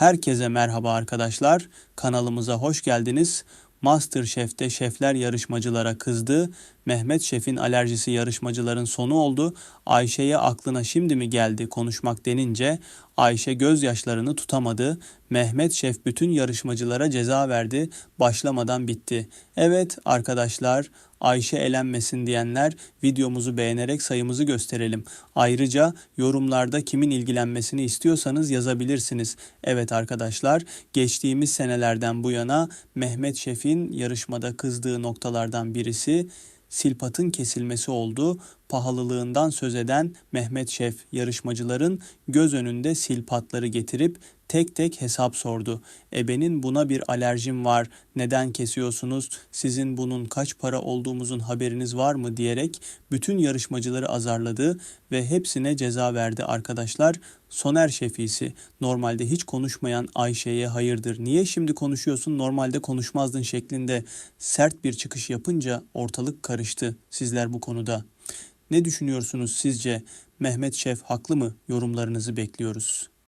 Herkese merhaba arkadaşlar. Kanalımıza hoş geldiniz. MasterChef'te şefler yarışmacılara kızdı. Mehmet Şef'in alerjisi yarışmacıların sonu oldu. Ayşe'ye aklına şimdi mi geldi konuşmak denince Ayşe gözyaşlarını tutamadı. Mehmet Şef bütün yarışmacılara ceza verdi. Başlamadan bitti. Evet arkadaşlar Ayşe elenmesin diyenler videomuzu beğenerek sayımızı gösterelim. Ayrıca yorumlarda kimin ilgilenmesini istiyorsanız yazabilirsiniz. Evet arkadaşlar geçtiğimiz senelerden bu yana Mehmet Şef'in yarışmada kızdığı noktalardan birisi silpatın kesilmesi oldu. Pahalılığından söz eden Mehmet Şef yarışmacıların göz önünde silpatları getirip tek tek hesap sordu. Ebenin buna bir alerjim var. Neden kesiyorsunuz? Sizin bunun kaç para olduğumuzun haberiniz var mı diyerek bütün yarışmacıları azarladı ve hepsine ceza verdi arkadaşlar. Soner şefisi normalde hiç konuşmayan Ayşe'ye hayırdır niye şimdi konuşuyorsun normalde konuşmazdın şeklinde sert bir çıkış yapınca ortalık karıştı sizler bu konuda. Ne düşünüyorsunuz sizce? Mehmet Şef haklı mı? Yorumlarınızı bekliyoruz.